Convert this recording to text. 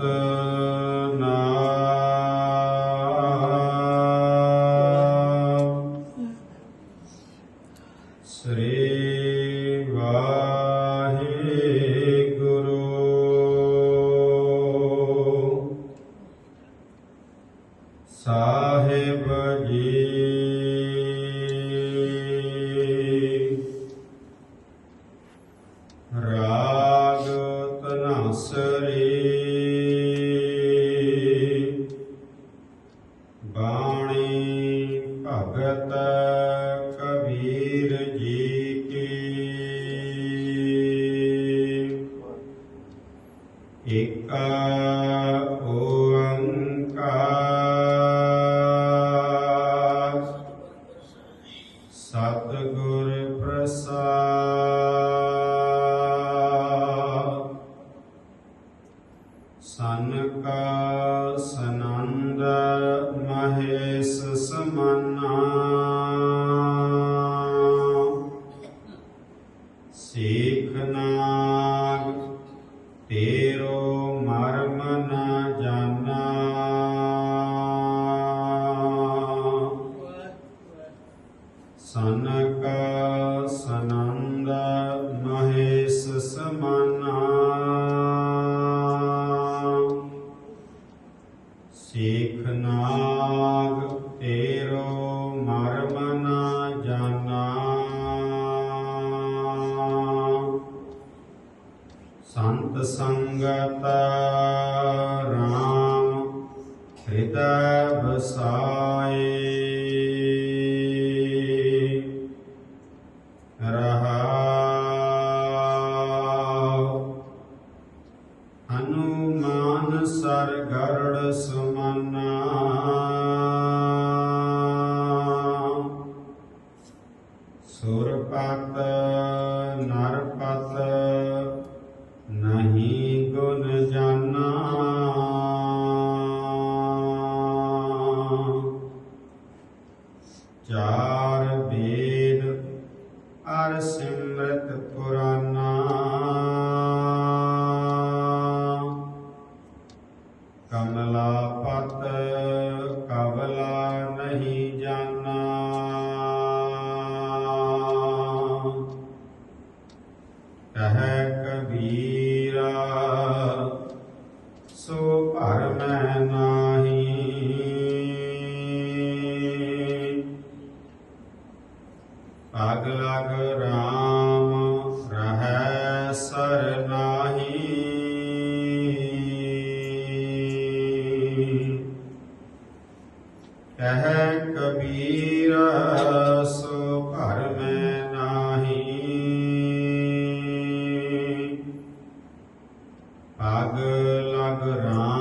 ਸਤਨਾਮ ਸ੍ਰੀ ਵਾਹਿਗੁਰੂ ਸਾਹਿਬ ਜੀ ਰਾਗ ਤਨਸਰੀ ਬਾਣੀ ਭਗਤ ਕਬੀਰ ਜੀ ਕੀ ਏਕਾ ਓੰਕਾਰ ਸਤਿਗੁਰ ਪ੍ਰਸਾਦ ਸਨਕਾ ਸਨੰਦ ਮਹੇਸ਼ ਸਮਾਨਾ। ਸੇਖ ਨਾਗ ਤੇਰੋ ਨਾਗ ਤੇਰੋ ਮਰਮ ਨ ਜਾਣਾ ਸੰਤ ਸੰਗਤ ਰਾਮ ਹਿਰਦੈ ਵਸਾਏ। ਰਹਾਉ ਹਨੂਮਾਨ ਸਰ ਗਰੜ ਪਤ ਸੁਰਪਤ ਨਰਪਤ ਨਹੀਂ ਗੁਣ ਜਾਨਾ। ਚਾਰ ਕਹੈ ਕਬੀਰਾ ਸੋ ਭਰ ਮੈਂ ਨਾਹੀ। ਪਗ ਲਗ ਰਾਮ ਪਗ ਲਗ ਰਾਮ